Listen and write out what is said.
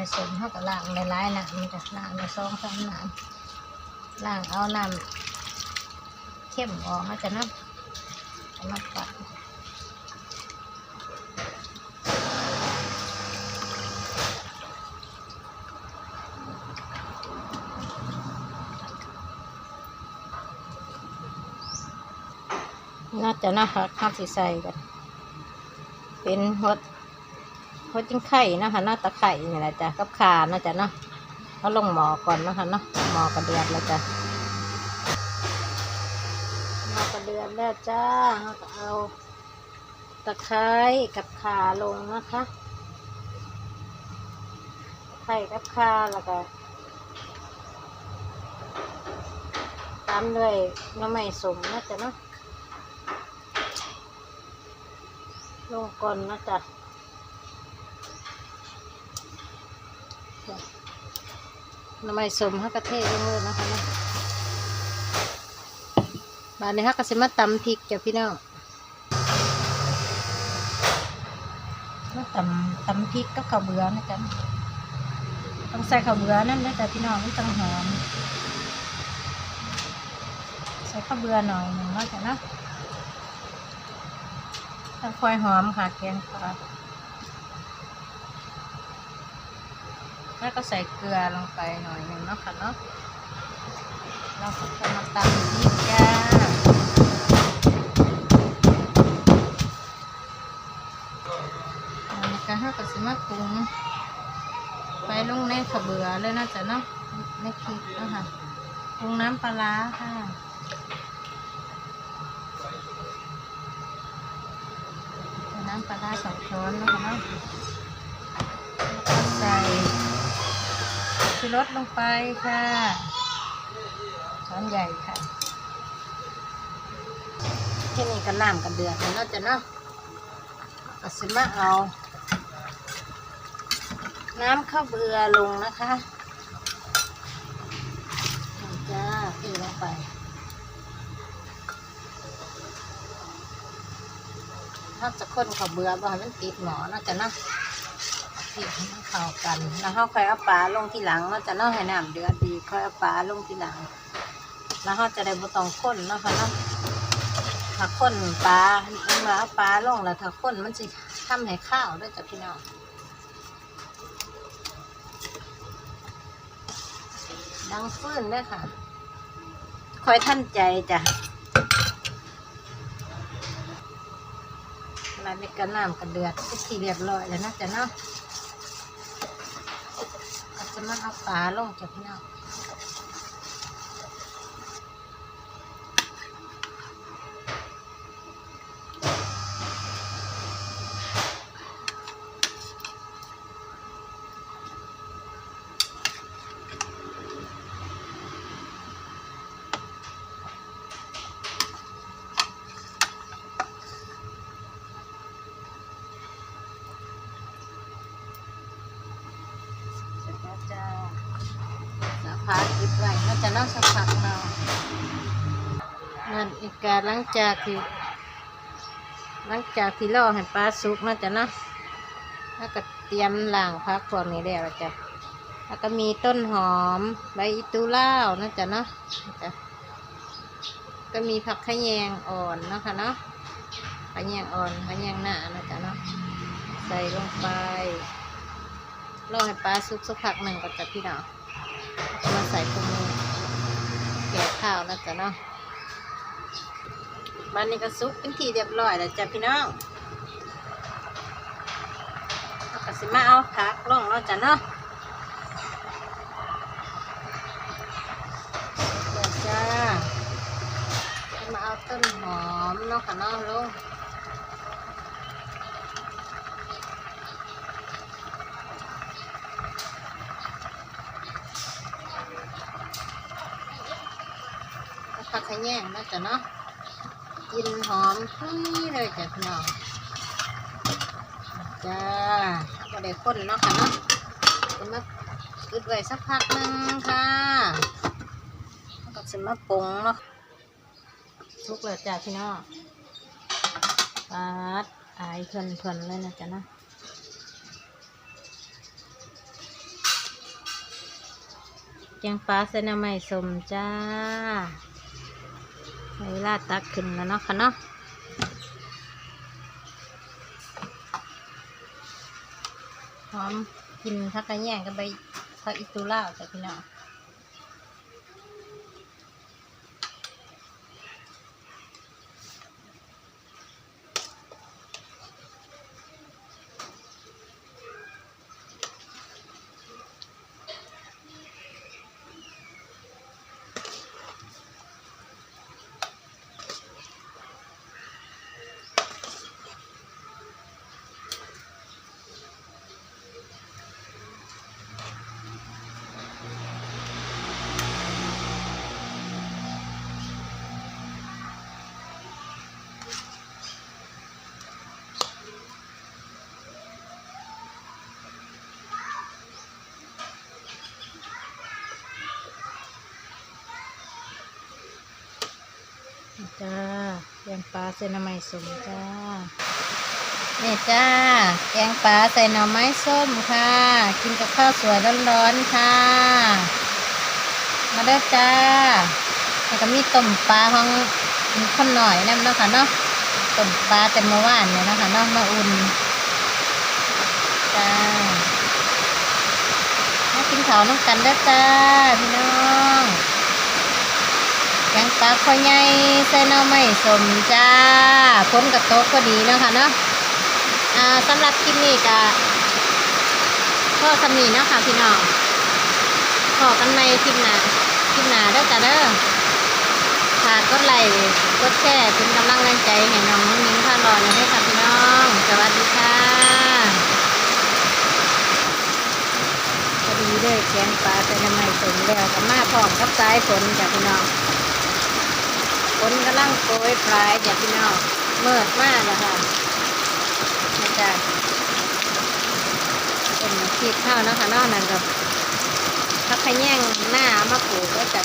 อยสมเขาก็ล้างหลายๆน้ำมันจะล้างในซองสามน้ำล้างเอาน้ำเข้มออกมาจะน้ำมาปัดน่าจะน่าหักข้าวสีใส่กัน เป็นห ดหดจิ้งไข่นะคะเนาะตะไคร่นี่แหละจ้ะกับขาเนาะจ้ะเนาะเอาลงหมอก่อนนะคะเนาะหมอกระเดือดแล้วจ้ะหมอกระเดือดแล้วจ้าเราก็เอาตะไคร้กับขาลงนะคะไคร้กับขาแล้วก็ตามด้วยน้ำไม่สมนะจ๊ะเนาะลงก่อนนะจ๊ะ น้ำมันสมฮักกะเทศลงเลยนะคะนะบานนี้ฮักกะสิมาตำพริกจ้ะพี่น้องมาตำตำพริกกับข้าวเบือนะจ๊ะต้องใส่ข้าวเบือนั่นนะจ๊ะพี่น้องนี่ต้องหอมใส่ข้าวเบือหน่อยหนึ่งนาะจ๊ะนะต้องคอยหอมค่ะแกงปลา แล้วก็ใส่เกลือลงไปหน่อยหนึ่งเนาะค่ะเนาะเราก็จะมาตำพริกจ้าอันนี้ก็ห้ากับสิมาปรุงไปลงในขาเบือเลยนะจ๊ะเนาะในพริกนะคะปรุงน้ำปลาค่ะน้ำปลาสองช้อนนะคะเนาะใส่ ชูรสลงไปค่ะช้อนใหญ่ค่ะที่นี่ก็น้ำกันเดือดแล้วจะเนาะก็สิมาเอา น้ำข้าวเบือลงนะคะจ้าเทลงไปถ้าจะค้นข้าวเบือบ่ให้มันติดหมอนะจ๊ะเนาะ ที่ให้มันเข้ากัน แล้วเขาค่อยเอาปลาลงที่หลังเนาจะเนาให้น้ำเดือดดีค่อยเอาปลาลงที่หลัง แล้วเขาจะได้บ่ต้องค้นเนาะค่ะเนาะถ้าค้นปลาเมื่อเอาปลาลงแล้วถ้าค้นมันสิทำให้ข้าวด้วยจ้ะพี่น้องดังฟื้นด้วยค่ะคอยท่านใจจ้ะลายเม็ดกระน้ำกระเดือดทุกทีเรียบร้อยแล้วนะจ๊ะเนาะ จะมาเอาปลาลงจากพี่น้องเสร็จแล้วจ้า สักพักคิดไว้น่าจะน่าสักพักเนาะนั่นอีกการหลังจากที่หลังจากที่ล่อให้ปลาสุกน่าจะเนาะแล้วก็เตรียมล้างพักพวกนี้แล้วล่ะจ้ะแล้วก็มีต้นหอมใบอิตูล่าวน่าจะเนาะจ้ะก็มีผักขะแยงอ่อนนะคะเนาะขะแยงอ่อนขะแยงหน้านะจ๊ะเนาะใส่ลงไปรอให้ปลาซุกสักพักหนึ่งก็จะพี่น้อง มาใส่ถุงมือแกะข้าวนะจ๊ะเนาะบ้านนี้ก็ซุกเป็นทีเรียบร้อยแล้วจ้ะพี่น้องเราก็สิมาเอาผักลงเนาะจ้ะเนาะเดี๋ยวจ้ามาเอาต้นหอมเนาะค่ะเนาะลง ผักขะแยงนะจ๊ะเนาะกินหอมพุ่เลยจ้ะพี่น้องจ้าก็ได้ข้นเนาะค่ะเนาะจะมาอึดไว้สักพักหนึ่งค่ะก็จะมาปรุงเนาะทุกเลยจ้ะพี่น้องปาดอายเพลินๆเลยนะจ๊ะเนาะแกงปลาเส้นน้ำไม่สมจ้า เวลาตักขึ้นแล้วเนาะค่ะเนาะหอมกินทักกระแยงกับใบทักอิตูล่าวจ้ะพี่น้อง จ้าแกงปลาใส่หน่อไม้ส้มจ้านี่จ้า แกงปลาใส่หน่อไม้ส้มค่ะ กินกับข้าวสวยร้อนๆค่ะ มาเด้อจ้าแล้วก็มีต้มปลาของคนหน่อยนั่นเนาะค่ะเนาะต้มปลาแต่เมื่อวานเนี่ยนะคะเนาะมาอุ่นจ้ามากินข้าวน้ำกันเด้อจ้าพี่น้อง แกงปลาข้าวใหญ่ใส่น่อไม้สมจ้าพ้นกับโต๊ะก็ดีเนาะค่ะเนาะอ่าสำหรับคลิปนี้ก็พ่อสำนีเนาะค่ะพี่น้องขอกันในคลิปหนาคลิปหนาเด้อจ้าเด้อฝากกดไลค์กดแชร์เป็นกำลังแรงใจให้น้องน้องนิ้งค่ะรอเลยเด้อค่ะพี่น้องสวัสดีค่ะพอดีเลยแกงปลาใส่น่อไม้สมแล้วก็มาพร้อมกับสายฝนจ้ะพี่น้อง ฝนกำลังโปรยปลายจากพี่น้องเมื่อมากแล้วค่ะนี่จ้ะเป็นขีดข้าวนะคะนอกนั้นกับพักขะแยงหน้ามาปลูกก็จะ